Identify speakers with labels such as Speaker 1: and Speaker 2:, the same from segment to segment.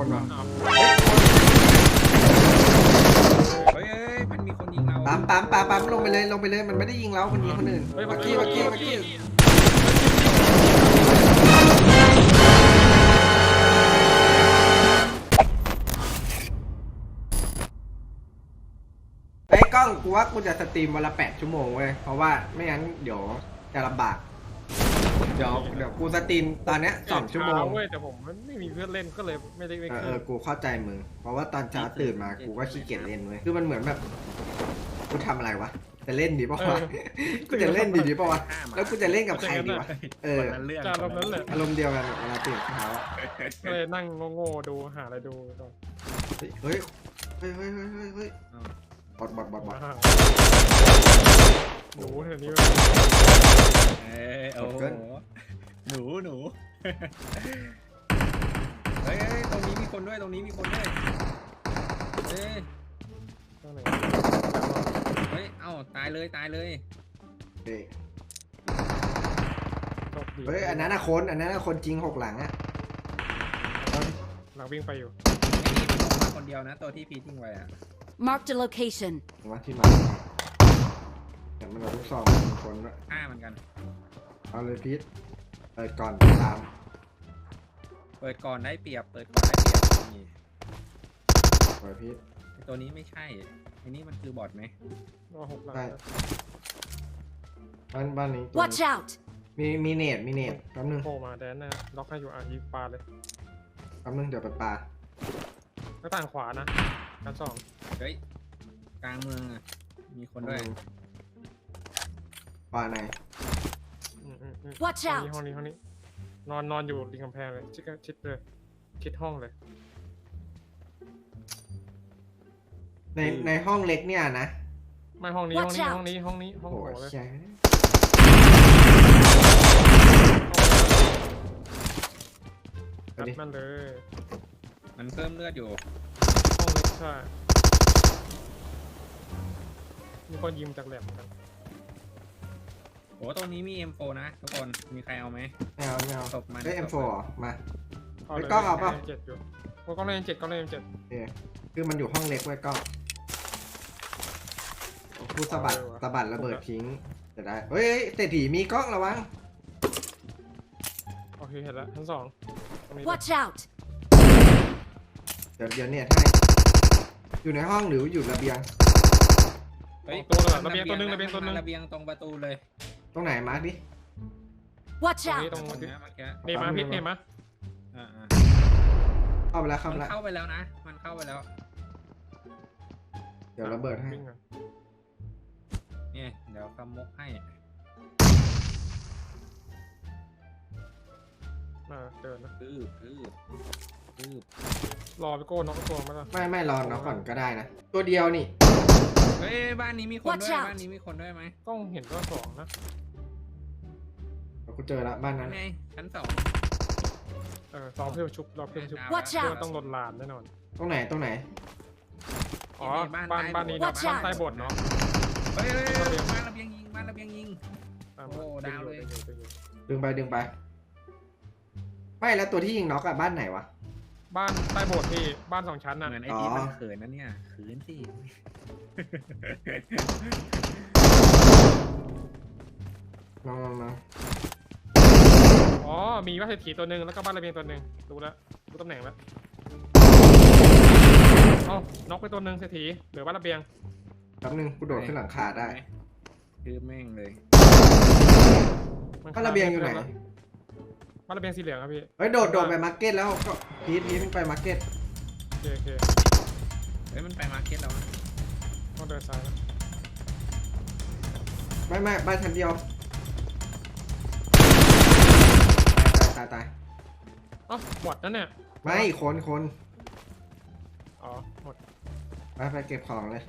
Speaker 1: คนว่ะ
Speaker 2: อ้าว
Speaker 1: เฮ้ย
Speaker 3: เฮ้ยเฮ้ยมันมีคนยิงเรา
Speaker 1: ปั๊มปั๊มปั๊มปั๊มลงไปเลยลงไปเลยมันไม่ได้ยิงเรามันยิงคนอื่น
Speaker 2: เฮ้ย
Speaker 1: เมื่อกี้เมื่อกี้เมื่อกี้ไอ้ยกล้องกูว่ากูจะสตรีมวันละแปดชั่วโมงเว้ยเพราะว่าไม่งั้นเดี๋ยวจะลำบาก เดี๋ยวเดี๋ยวกูสตรีมตอนเนี้ยสองชั่วโมง
Speaker 2: เว้ยแต่ผมไม่มีเพื่อนเล่นก็เลยไม่ได้ไม่
Speaker 1: เออ
Speaker 2: ขึ้
Speaker 1: เอนอกูเข้าใจมึง เพราะว่าตอนเช้าตื่นมากูก็ขี้เกียจเล่นเว้ย คือมันเหมือนแบบ กูทำอะไรวะ จะเล่นดีป่าวะกูจะเล่นดีดีป่าวะ แล้วกูจะเล่นกับใครดีวะ เออ
Speaker 3: คนละเรื่อง
Speaker 2: จานแบบนั้นแหละ
Speaker 1: อารมณ์เดียวกันเวลาตื่นเช้าอะ
Speaker 2: ก็เลยนั่งโง่ๆดูหาอะไรดูก่อน
Speaker 1: เฮ้ย เฮ้ยเฮ้ยเฮ้ยเฮ้ยเฮ้ยบอดบอดบอดบอด
Speaker 2: อ่าโอ้โหเดี๋ยวนี้
Speaker 3: เอ้ยโอ้โหหนูหนูเฮ้ยเฮ้ยตรงนี้มีคนด้วยตรงนี้มีคนด้วยเฮ้ย
Speaker 2: ตรงไหน
Speaker 3: เฮ้ยเอ้าตายเลยตายเลย
Speaker 1: เฮ้ย
Speaker 2: จบดี
Speaker 1: เฮ้ยอันนั้นอะคนอันนั้นอะคนจริงหกหลังอะ
Speaker 2: หลังวิ่งไปอยู่
Speaker 3: ไอ้นี่มันลงมาคนเดียวนะตัวที่พีทิ้งไว้อะ
Speaker 4: Marked a location.
Speaker 1: เห็นว่าที่มาแต่ มันเอาลูกซองมีคนด้วย
Speaker 3: ฆ่าเหมือนกัน
Speaker 1: เอาเลยพีทเปิดก่อนตาม
Speaker 3: เปิดก่อนได้เปรียบ เปิดก่อนได้เปรียบนี่
Speaker 1: เปิดพีท
Speaker 3: ไอ้ตัวนี้ไม่ใช่ไอ้นี่มันคือบอทไหม
Speaker 2: รอหกหลัง
Speaker 1: ได้บ้านบ้านนี้ตัว
Speaker 4: Watch out!
Speaker 1: มีมีเนตมีเนตแป๊บนึง
Speaker 2: โผล่มาแดนหน้าล็อกให้อยู่อะยิงปลาเลย
Speaker 1: แป๊บนึงเดี๋ยวไปปลา
Speaker 2: หน้าต่างขวานะชั้นสอง
Speaker 3: เฮ้ยกลางเมืองอะมีคนด้วย
Speaker 1: ปลาไหน
Speaker 2: อืมอืมอืม
Speaker 4: Watch
Speaker 2: ห้องนี้
Speaker 4: out!
Speaker 2: ห้องนี้ห้องนี้ นอนนอนอยู่ริมกำแพงเลยชิดชิดเลยชิดห้องเลย
Speaker 1: ในในห้องเล็กเนี่ยนะ
Speaker 2: ไม่ห้องนี้ห้อง
Speaker 4: Watch
Speaker 2: นี้
Speaker 4: out
Speaker 2: ห้องนี้ห้องนี้ห้อง
Speaker 1: โอ้
Speaker 2: โถ
Speaker 1: ย
Speaker 2: เลย
Speaker 1: ใช่
Speaker 2: จัดมันเลย
Speaker 3: มันเพิ่มเลือดอยู่
Speaker 2: ห้องเล็กใช่มีคนยิงจากแหลมกัน
Speaker 3: โอ้ตรงนี้มี M4 นะทุกคน มีใครเอาไหม
Speaker 1: ไม่เอาไม่เอา
Speaker 3: ศพมัน
Speaker 1: เอ้ย
Speaker 3: ศพ
Speaker 1: M4 เหรอมา
Speaker 2: เอา
Speaker 1: เฮ้ย
Speaker 2: เลย
Speaker 1: กล้องเอาเปล่า
Speaker 2: เจ็ดอยู่โอ้กล้องเล่นเจ็ดกล้องเล่นเจ็ด
Speaker 1: เออคือมันอยู่ห้องเล็กไว้ยก็พูดสะบัดสะบัดระเบิดทิ้งจะได้เฮ้ยเฮ้ยเศรษฐีมีกล้องระวัง
Speaker 2: โอเคเห็นแล้วชั้นสองตรงนี้
Speaker 4: Watch out!
Speaker 1: เดี๋ยวเดี๋ยวเนี่ยให้อยู่ในห้องหรืออยู่ระเบียง
Speaker 3: เฮ้ย
Speaker 2: ตัวเลย
Speaker 3: มั
Speaker 2: ระเบียงตัวหนึงระเบียงตัวหนึง
Speaker 3: ระเบียงตรงประตูเลย
Speaker 1: ตรงไหนมาร์คดิ
Speaker 4: Watch
Speaker 2: ตรงนี้
Speaker 4: out!
Speaker 2: ตรง
Speaker 3: ตรง
Speaker 2: นี้
Speaker 3: เนี้ยเมื่อกี้
Speaker 2: นี่มาพิษนี่มา
Speaker 3: อ่าอ่า
Speaker 1: เข้าไปแล้วเข้า
Speaker 3: มั
Speaker 1: ไป
Speaker 3: น
Speaker 1: แล้ว
Speaker 3: เข้าไปแล้วนะ มันเข้าไปแล้ว
Speaker 1: เดี๋ยวระเบิดให้
Speaker 2: วิ่งอะ
Speaker 3: เนี่ย เดี๋ยวคำมกให้
Speaker 2: มาเดินนะ
Speaker 3: คืบคืบคืบ
Speaker 2: รอไปโก้น็อกตัวมาแล้ว
Speaker 1: ไม่ไม่รอน้องก่อนก็ได้นะ ตัวเดียวนี่
Speaker 3: เฮ้ยบ้านนี้มีคน
Speaker 4: Watch
Speaker 3: ด้วย
Speaker 4: out
Speaker 3: บ้านนี้มีคนด้วยไหม
Speaker 2: ต้องเห็นว่าสองนะ
Speaker 1: กูเจอละบ้านนั้น
Speaker 3: นั่นไงชั้นสอง
Speaker 2: เออรอเพื่อนชุบรอเพื่อนชุบ
Speaker 4: Watch
Speaker 2: เพื่อน
Speaker 4: out
Speaker 2: ต้องโดนลานแน่นอน
Speaker 1: ตรงไหนตรงไหน
Speaker 2: อ๋อบ้านบ้านนี้
Speaker 4: Watch
Speaker 2: บ้าน
Speaker 4: out
Speaker 2: ใต้โบทเนาะ
Speaker 3: เฮ้ยเฮ้ยเฮ้ยบ้านระเบียงยิงบ้านระเบียงยิง
Speaker 2: ตาม
Speaker 3: โอ้ดาวเลย
Speaker 2: ดึงอยู่ดึงอยู่
Speaker 1: ดึงไปดึงไป ไม่แล้วตัวที่ยิงน็อกอะบ้านไหนวะ
Speaker 2: บ้านใต้โบสถ์พี่บ้านสองชั้นน่ะ
Speaker 3: เหมือนไอ้
Speaker 1: อ๋อ
Speaker 3: ที่มันเขินนะเนี่ยเขินสิ
Speaker 1: น้องน้องน้อง
Speaker 2: อ๋อมีบ้านเศรษฐีตัวหนึ่งแล้วก็บ้านระเบียงตัวหนึ่งรู้แล้วรู้ตำแหน่งแล้วเอ้าน็อกไปตัวหนึ่งเศรษฐีเหลือบ้านระเบียง
Speaker 1: แป๊บนึงกูโดดขึ้นหลังคาได้
Speaker 3: คือแม่งเลย
Speaker 2: มัน
Speaker 1: บ้านระเบียงอยู่ไหน
Speaker 2: บ้านระเบียงสีเหลืองครับพี่
Speaker 1: เฮ้ยโดดโดดไปมาร์เก็ตแล้วก็พีทพีทมึงไปมาร์เก็ต
Speaker 2: โอเคโอเค
Speaker 3: เฮ้ยมันไปมาร์เก็ตแล้วนะ
Speaker 2: ต้องเดินซ้ายแล้ว
Speaker 1: ไม่ไม่บ้านชั้นเดียวตายตายตาย
Speaker 2: อ๋อหมดนั่นเนี่ย
Speaker 1: ไม่คนคน
Speaker 2: อ๋อ หมด
Speaker 1: ไปไปเก็บของเลย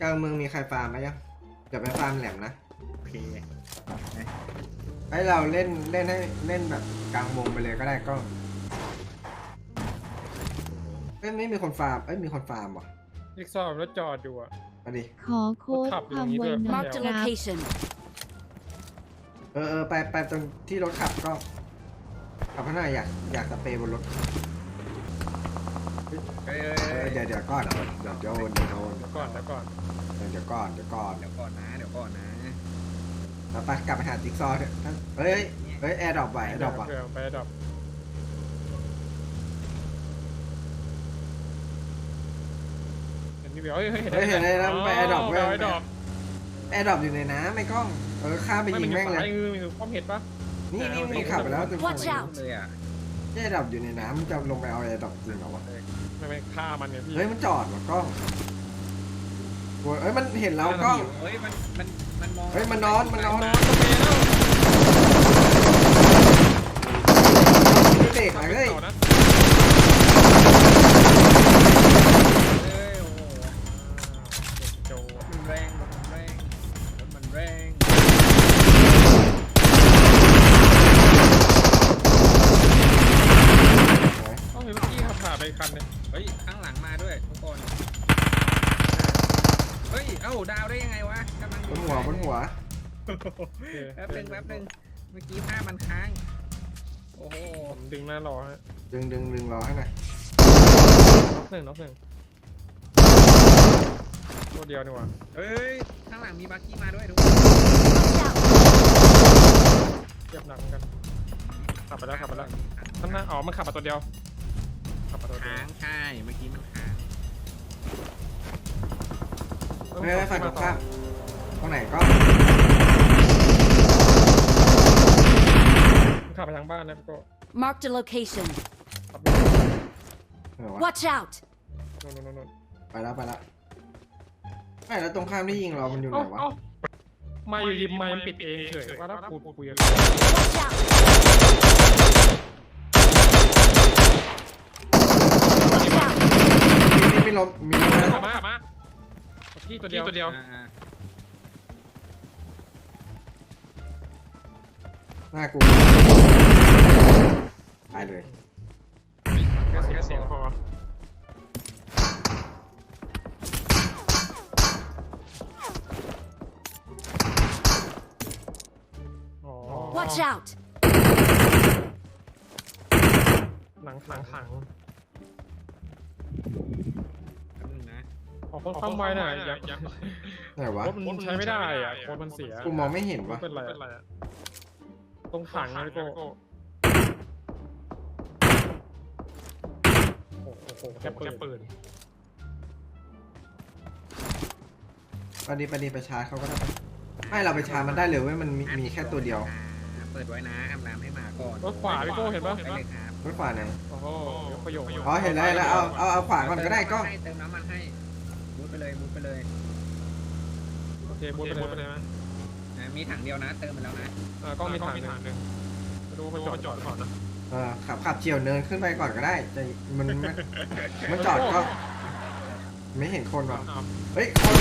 Speaker 1: กลางเมืองมีใครฟาร์มไหมยังเดี๋ยวไปฟาร์มแหลมนะ
Speaker 3: โอเค
Speaker 1: ให้เราเล่นเล่นให้เล่นแบบกลางวงไปเลยก็ได้ก็เอ้ยไม่มีคนฟาร์มเอ้ยมีคนฟาร์มว่ะ
Speaker 2: ลิกซอว์แล้วจอดอยู่อะ
Speaker 1: มาดิ
Speaker 5: ขอโค้ดความไวหน่อย
Speaker 4: Marked
Speaker 5: ค
Speaker 4: a
Speaker 5: รับ
Speaker 4: location.
Speaker 1: เออเออไปไปตรงที่รถขับก็ขับข้างหน้าอยากอยากสเปรย์บนรถ
Speaker 3: เอ้ย
Speaker 1: เออเดี๋ยวเดี๋ยวก่อนเดี๋ยวเดี๋ยวโดนเดี๋ยวโดน
Speaker 2: เดี๋ยวก่อนเดี๋ยวก่อน
Speaker 1: เดี๋ยวก่อนเดี๋ยวก่อน
Speaker 3: เดี๋ยวก่อนนะเดี๋ยวก่อนนะ
Speaker 1: เราไปกลับไปหาจิ๊กซอว์เถอะท่านเฮ้ยเฮ้ยแอร์ดรอปไหวแอร์ดรอปว่ะ
Speaker 2: เดี๋ยวไปดรอปเห็นพี่เบียวเฮ้ยเฮ้ย
Speaker 1: เฮ้ยเห็นเลยนะมันไปแอร์ดรอป
Speaker 2: ไป
Speaker 1: เว้ย
Speaker 2: แอร์ดรอป
Speaker 1: แอร์ดรอปอยู่ในน้ำไม่กล้องเออข้ามไปยิงแม่งเลย
Speaker 2: ไอ้มือมีความเห็นปะ
Speaker 1: นี่นี่นี่ขับไปแล้วจน
Speaker 4: Watch out
Speaker 3: เลยอะ
Speaker 1: แอร์ดรอปอยู่ในน้ำมันจะลงไปเอาแอร์ดรอปจริงเหรอวะ
Speaker 2: ไม่ไม่ฆ่ามันเนี่ยพี่
Speaker 1: เฮ้ยมันจอดว่ะกล้องโอ้ยเอ้ยมันเห็นเรากล้อง
Speaker 3: เฮ้ยมันมันมันมอง
Speaker 1: เฮ้ยมันนอนมันนอน
Speaker 2: นอนตรงนี้แล้ว
Speaker 3: ดึง
Speaker 1: หน้า
Speaker 2: รอฮะ
Speaker 1: ดึงดึงดึงรอให้หน่อย
Speaker 2: น็อกหนึ่งน็อกหนึ่งตัวเดียวนี่หว่า
Speaker 3: เฮ้ย ข้างหลังมีบักกี้มาด้วยทุกคน
Speaker 4: Watch out!
Speaker 2: เจ็บหนักเหมือนกัน ขับไปแล้วขับไปแล้วข้างหน้าอ๋อมันขับมาตัวเดียว ขับมาตัวเดียว
Speaker 3: ค้างใช่ เมื่อกี้มันค้าง
Speaker 1: เฮ้ยเฮ้ยฝั่งตรงข้ามตรงไหนกล้อง
Speaker 2: มันขับไปทางบ้านนะพี่โก้
Speaker 4: Marked a location.
Speaker 2: ขับไป
Speaker 1: เออวะ
Speaker 4: Watch out!
Speaker 2: นู่นนู่นนู่น
Speaker 1: ไปแล้วไปแล้วไม่แล้วตรงข้ามที่ยิงเรา มันอยู่ไห
Speaker 2: เอ้าน
Speaker 1: วะ
Speaker 2: เอ้ามาอยู่ดีมามันปิดเองเฉยว่าถ้าพูดคุยกัน
Speaker 4: Watch out! Watch out!
Speaker 1: มีมีลมมีลม
Speaker 2: ขับมาขับมาที่ตัวเดียวตัวเดียว
Speaker 3: อ่า
Speaker 1: หน้ากูตายเลย
Speaker 2: แค่เสียงเสียงพออ๋อ
Speaker 4: Watch out!
Speaker 2: หลังหลังขัง
Speaker 3: ๆแป๊บนึงนะ
Speaker 2: ออกความไวหน่อยอยาก
Speaker 1: ไหนวะ
Speaker 2: รถมันใช้ไม่ได้อะโคตรมันเสีย
Speaker 1: กูมองไม่เห็นวะ
Speaker 2: เป็นไรอะตรงขังนะพี่โก้ โอ้โหแค่ปืน
Speaker 1: ปดีปดีไปชาร์จเขาก็ได้ปะไม่เราไปชาร์จมันได้เลยเว้ยมันมีมีแค่ตัวเดียว
Speaker 3: อ่าเปิดไว้นะอาบน้ำให้หมาก่อน
Speaker 2: รถขวาพี่โก้เห็นปะ
Speaker 3: ไปเลยครับ
Speaker 1: รถขวาไหน
Speaker 2: โอ้โหยกประโยชน์
Speaker 1: อ๋อเห็นแล้วเห็นแล้วเอาเอาเอาขวาก่อนก็ได้กล้อง
Speaker 3: ให้เติมน้ำมันให้มุดไปเลยมุดไปเลย
Speaker 2: โอเคบูทไปเลยไหม
Speaker 3: อ่ามีถังเดียวนะ เติมไปแล้วนะ
Speaker 2: อ่ากล้องมีถังหนึ่งดูมันจอดจอดก่อนนะ
Speaker 1: เออขับขับเฉียวเนินขึ้นไปก่อนก็ได้จะมันมันมันจอดก็ ไม่เห็นคนว่ะเฮ้ยคน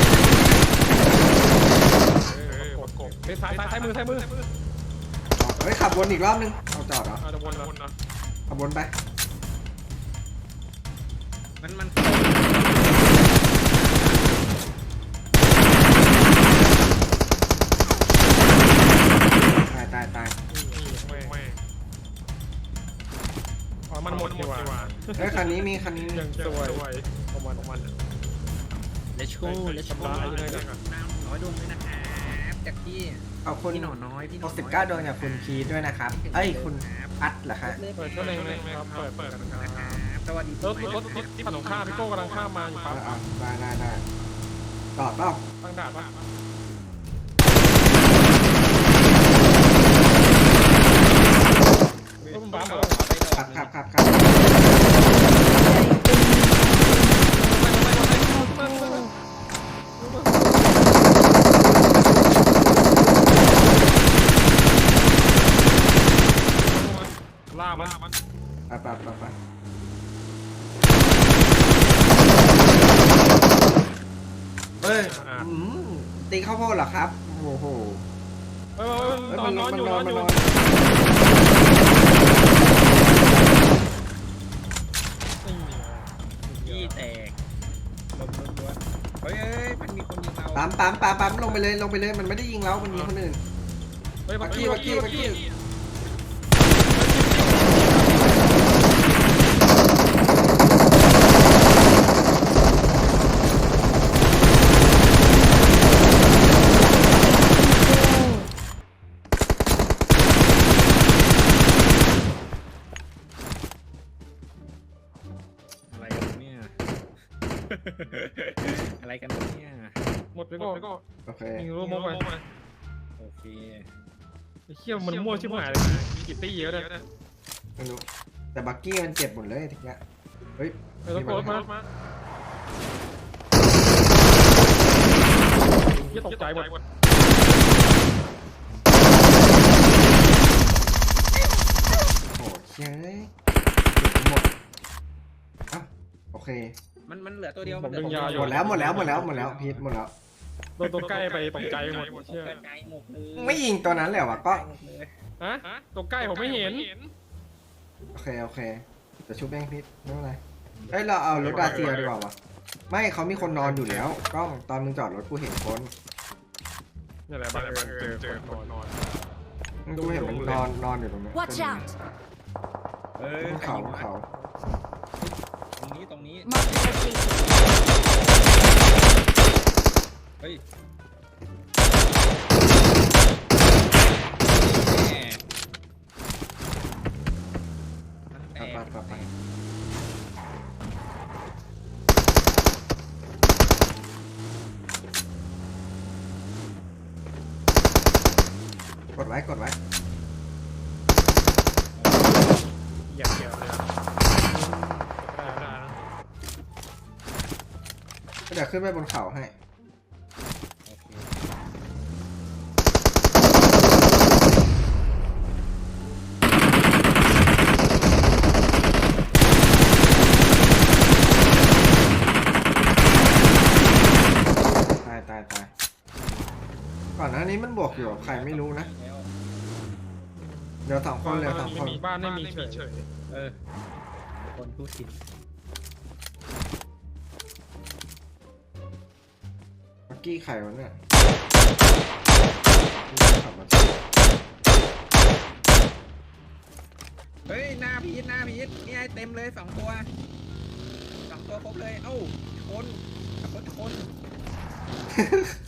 Speaker 2: เออกดกบเฮ้ยซ้ายซ้ายซ้ายมือซ้ายมือ
Speaker 1: เฮ้ยขับวนอีกรอบนึงเอาจอดเหรอ
Speaker 2: อ่าจะวนนะ
Speaker 1: ขับวนไป
Speaker 3: มันมัน
Speaker 2: นหมดดีกว่า
Speaker 1: เฮ้ยคันนี้มีคันนี้มี
Speaker 2: ยังสวยประมาณประมาณ
Speaker 3: เลชโก้เลชโก้
Speaker 2: ทำร้ายเลยนะ
Speaker 3: น้ำน้อยดวงด้วยนะครับจากที่
Speaker 1: เอาคุณ
Speaker 3: พี่หน่อน้อยพี่หน่อน้อย
Speaker 1: 69ดวงจากคุณคีด้วยนะครับ เอ้ยคุณพัดเหรอคะ
Speaker 2: เปิดก็เลยครับเปิดเปิดกันนะ
Speaker 3: นะ
Speaker 2: ค
Speaker 3: ค
Speaker 2: รั
Speaker 3: รั
Speaker 2: บบ
Speaker 3: สวัสดี
Speaker 2: รถรถรถที่ถนนข้ามพี่โก้กำลังข้ามมาอยู่
Speaker 1: เอ
Speaker 2: ปั๊บ
Speaker 1: อเอาได้ได้ได้จอดเปล่า
Speaker 2: ตั้งด่านปะรถมันบ้าเหรอ
Speaker 1: ขับขับขับขับ
Speaker 2: ล่า มัน
Speaker 1: ไปไปไปไปเฮ้ยอืมตีข้าวโพดเหรอครับโอ้โห
Speaker 2: เฮ้ย
Speaker 1: เฮ้ย
Speaker 2: นอนนอนอยู่นอนอยู่
Speaker 3: ยี่แตกลมล้วนเฮ้ยเฮ้ยมันมีคนยิงเรา
Speaker 1: ปั๊มปั๊มปั๊มปั๊มลงไปเลยลงไปเลยมันไม่ได้ยิงเรามันยิงคนอื่น
Speaker 2: เฮ้ยบักกี้บักกี้บักกี้ หมดไปก็ก็
Speaker 1: โอเค
Speaker 2: ยิงรูปมกไป
Speaker 3: โอเค
Speaker 2: ไอ้เขี้ยมันมั่วชิบหายเลยมีกี่ตีเยอะเลย
Speaker 1: ไม่รู้แต่บักกี้มันเจ็บหมดเลยทีเนี้ยเฮ้ย
Speaker 2: เออต้องโกรธมาเหี้ยตกใจหมด
Speaker 1: โอ้เฮ้ยหมดอะโอเค
Speaker 3: มันมันเหลือตัวเดียว
Speaker 2: ผม
Speaker 3: เหลื
Speaker 2: ดึง
Speaker 3: ตั
Speaker 2: ยา
Speaker 3: เดี
Speaker 2: อยู่
Speaker 1: หมดแล้วหมดแล้วหมดแล้วหมดแล้วพีทหมดแล้ว
Speaker 2: โดนตัวใกล้ไปตกใจหมด
Speaker 3: ผม
Speaker 2: เชื่อ
Speaker 3: เกินใจหมดเลย
Speaker 1: ไม่ยิงตัวนั้นแหละวะก็
Speaker 3: หมดเลย
Speaker 2: ฮะตัวใกล้ผมไม่เห็น
Speaker 1: โอเคโอเคจะชุบแบงพีทไม่เป็นไรเอ้ยเราเอารถดาเซียดีกว่าวะไม่เขามีคนนอนอยู่แล้วกล้องตอนมึงจอดรถกูเห็นคน
Speaker 2: นี่แหละบังเอิญเจอเจอคนนอน
Speaker 1: กูเห็นมันนอนนอนอยู่ตรงนี้
Speaker 4: Watch out!
Speaker 3: เอ้ย
Speaker 1: บนเขาบนเขา
Speaker 3: ตรงนี้ตรงนี้
Speaker 4: Mark the location.
Speaker 3: เฮ้ยแหม่
Speaker 1: ไปไปไปไปกดไว้กดไว้
Speaker 2: อย่าเกี่ยวเลยได้ได้นะ
Speaker 1: ก็เดี๋ยวขึ้นไปบนเขาให้
Speaker 3: โอเค
Speaker 1: ตายตายตาย ก่อนหน้านี้มันบวกอยู่กับใครไม่รู้นะ
Speaker 3: แล้ว
Speaker 1: เดี๋ยวสองคนเลยสองคน
Speaker 2: มีบ้านไม่มีเฉย
Speaker 3: เออ คนพูดผิด
Speaker 1: เมื่อกี้ใครวะเนี่ยขับมา
Speaker 3: เฮ้ย หน้าพีทหน้าพีทนี่ไงเต็มเลยสองตัวสองตัวครบเลย เอ้าชนขับรถชน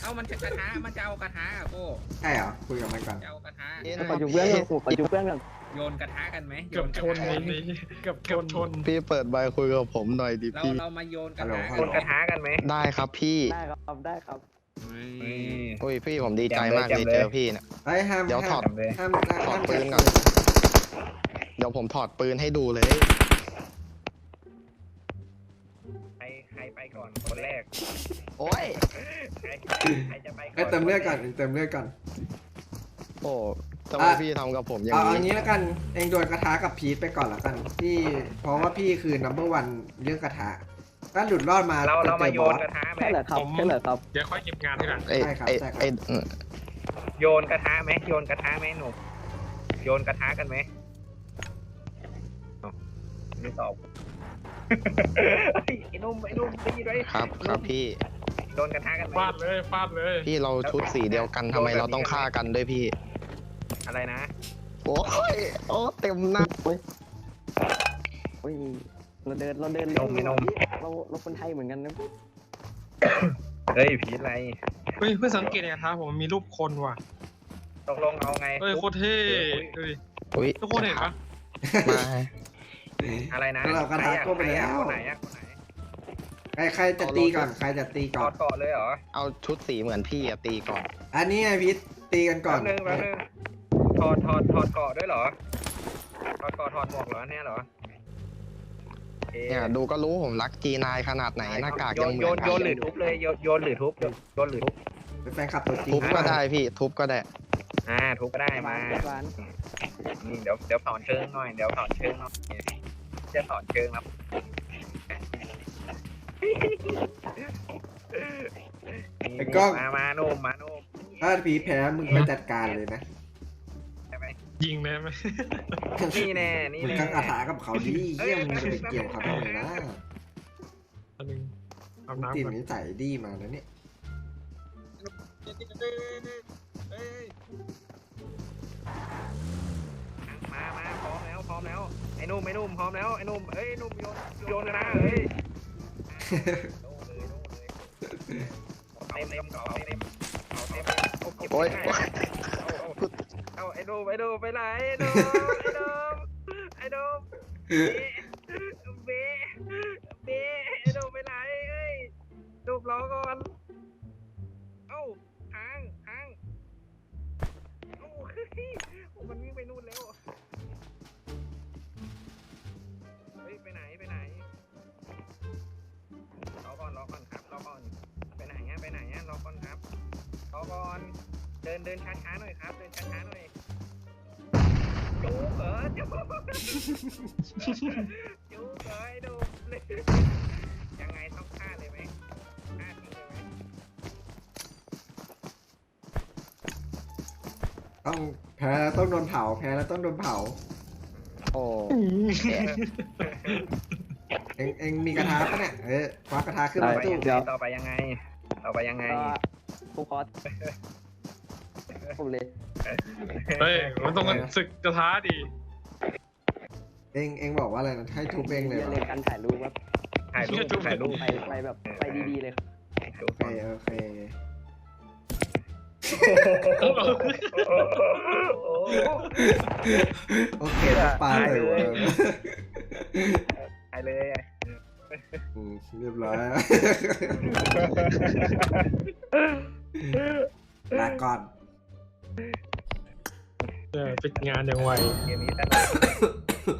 Speaker 3: เอ้ามันจะกระทะมันจะเอากระทะอะโก้
Speaker 1: ใช่เหรอคุยกับมันก่อน
Speaker 3: จะเอากระทะ
Speaker 6: ขออยู่เพื่อนกันขออยู่เพื่อนกัน
Speaker 3: โยนกระทะกันไหม
Speaker 2: ๆเกือบชน
Speaker 3: โย
Speaker 2: เลย
Speaker 3: กระทะ
Speaker 2: นี่เกือบเกือบชน
Speaker 7: พี่เปิดใบคุยกับผมหน่อยดิ
Speaker 3: เรา
Speaker 7: พี่
Speaker 3: เรามาโยนกระ
Speaker 1: ฮัลโหล
Speaker 3: ทะ
Speaker 1: ฮัลโหล
Speaker 3: กระทะกันไหม
Speaker 7: ได้ครับพี่
Speaker 6: ได้ครับได้ครับ
Speaker 7: อุ้ยพี่ผมดีใจมากเลย
Speaker 3: จำเลย
Speaker 7: เจอพี่เนี่ย
Speaker 1: เฮ้ยห้าม
Speaker 7: เดี๋ยวถอด
Speaker 1: ห้ามห้าม
Speaker 7: ถอด
Speaker 1: ห้าม
Speaker 7: ปืนก่อน เดี๋ยวผมถอดปืนให้ดูเลย
Speaker 3: ก่อนคนแรก
Speaker 7: โอ้ย
Speaker 3: ใครใครจะไปก่อน
Speaker 1: เอ้ยเติมเลือดก่อนเติมเลือดก่อน
Speaker 7: โอ้ทำไม
Speaker 1: อะ
Speaker 7: พี่ทำกับผมอย่าง
Speaker 1: เอาเอา
Speaker 7: นี้
Speaker 1: งี้แล้วกันเองโดนกระทะกับพีทไปก่อนละกันพี่เพราะว่าพี่คือ number one เรื่องกระทะถ้าหลุดรอดมา
Speaker 3: เราเรามา
Speaker 1: จอ
Speaker 3: โย
Speaker 1: บอนส
Speaker 3: กระทะไหม
Speaker 6: ใช่เหรอครับใช่เหรอครับ
Speaker 2: เดี๋ยวค่อยเก็บงานทีหลัง
Speaker 7: ไอ้
Speaker 1: ใช่ครับ
Speaker 7: ไอ้
Speaker 1: ใช่ครับ
Speaker 7: ไอ้อืม
Speaker 3: โยนกระทะไหมโยนกระทะไหมหนุ่มโยนกระทะกันไหมเอ้าไม่ตอบ ไอ้หนุ่มไอ้หนุ่มได้ยินไหม
Speaker 7: ครับครับพี่
Speaker 3: โยนกระทะกันไหม
Speaker 2: ฟาดเลยฟาดเลย
Speaker 7: พี่เราชุดสีเดียวกันทำไมเราต้องฆ่ากันด้วยพี่
Speaker 3: อะไรนะ
Speaker 7: โอ้ยโอ้เต็มหน้า
Speaker 6: โอ้ยโอ้ยเราเดินเราเดิน
Speaker 3: นมไม่นม
Speaker 6: เราเราคนไทยเหมือนกันนะ
Speaker 3: เฮ้ยผีอะไร
Speaker 2: เฮ้ยเพิ่งสังเกตในกระทะผมมีรูปคนว่ะ
Speaker 3: ตกลงเอาไง
Speaker 2: เฮ้ยโคตรเท่ดูดิ
Speaker 7: อุ้ย
Speaker 2: ทุกคนเห็นปะ
Speaker 7: มา
Speaker 3: อะไรนะ
Speaker 1: เรากระทะก็ไปแล้ว
Speaker 3: คนไหนอะคนไหน
Speaker 1: ใครใครจะตีก่อนใครจะตี
Speaker 3: ก
Speaker 1: ก่อ
Speaker 3: อนดเกาะเลยเหรอ
Speaker 7: เอาชุดสีเหมือนพี่อะตีก่อน
Speaker 1: อันนี้ไงพีทตีกันก่อน
Speaker 3: แป๊บนึงแป๊บนึงถอดถอดถอดเกาะด้วยเหรอถอดเกาะถอดหมวกเหรอเนี่ยเหรอโอเค
Speaker 7: เนี่ยดูก็รู้ผมรักจีนายขนาดไหนหน้ากาก
Speaker 3: โย
Speaker 7: ยัง
Speaker 3: น
Speaker 7: เหมื
Speaker 3: โย
Speaker 7: อน
Speaker 3: น
Speaker 7: กั
Speaker 3: โยน
Speaker 7: น
Speaker 3: หรือทุบเลยโยนโยนหรือทุบโยนหรือทุบ
Speaker 1: เป็นแฟนคลับตัวจริง
Speaker 7: ทุบก็
Speaker 1: นะ
Speaker 7: ได้พี่ทุบก็ได้
Speaker 3: อ่าทุบก็ได้มา
Speaker 6: ร้าน
Speaker 3: นี่เดี๋ยวเดี๋ยวถอนเชิงหน่อยเดี๋ยวถอนเชิงหน่อย จะถอนเชิงครับ
Speaker 1: ไอ้กล้อง
Speaker 3: มามาโนุ่มมาโนุ่ม
Speaker 1: ถ้าพีทแพ้มึงไปจัดการเลยนะ
Speaker 3: ใช่ไหม
Speaker 2: ยิงเลยไหม
Speaker 3: นี่แน่นี่
Speaker 1: มึง
Speaker 3: แน่
Speaker 1: ก็กระทะกับเขาดิเยี่ยมมึงจะไปเกี่ยวเขาทำไมนะ
Speaker 2: อันหนึงอาบ
Speaker 1: มึง
Speaker 2: น้ำ
Speaker 1: ติด
Speaker 2: ก่อน
Speaker 1: นิสัยดีมาแล้วเนี่ย
Speaker 3: เอ้ยมามาพร้อมแล้วพร้อมแล้ว ไอ้หนุ่มไอ้หนุ่มพร้อมแล้วไอ้หนุ่มเอ้ยหนุ่มโยนโยนนะเอ้ยโดนเลยโดนเลยเต็มเต็มเต็มเต็มเอาเต็ม
Speaker 7: โอ้ย
Speaker 3: เอาไอ้หนุ่มไอ้หนุ่มไปไหนไอ้หนุ่มไอ้หนุ่มไอ้หนุ่ม นเดินช้าๆหน่อยครับ เดินช้าๆหน่อยจู๊เหรอจู๊จู๊เหรอไอ้ดูเลยยังไงต้องฆ่าเลยไหมฆ่าทิ้งเลยไหม
Speaker 1: ต้องแพ้แล้วต้องโดนเผาแพ้แล้วต้องโดนเผา
Speaker 7: โอ้
Speaker 1: เองเองมีกระทะปะเนี่ยเออคว้ากระทะขึ้น
Speaker 3: ต่อ
Speaker 1: มา
Speaker 3: ไป
Speaker 1: ตู้
Speaker 3: ยังไงต่อไปยังไง ต่อไปยังไง
Speaker 6: ก็ผมขอ ผมเลย
Speaker 2: เฮ้ยมันต้องศึกกระทะดิ
Speaker 1: เองเองบอกว่าอะไรนะให้ทุบเองเลยเหรอ
Speaker 6: เล่นกันถ่ายรูปครับ
Speaker 3: ถ่ายรูปถ่ายรูป
Speaker 6: ไปไปแบบไปดีๆเลยครับ
Speaker 3: ดู
Speaker 1: โอเค
Speaker 3: ก่อน
Speaker 1: โอเคโอเคปลาเลยวะ
Speaker 3: ถ่ายเลย
Speaker 1: อืมเรียบร้อยลาก่อน
Speaker 2: เออปิดงานอย่างไว
Speaker 3: เกมนี้สนุก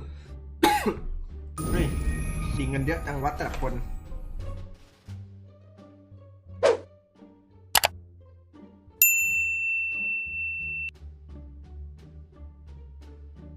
Speaker 1: เฮ้ยยิงกันเยอะจังวัดแต่ละคน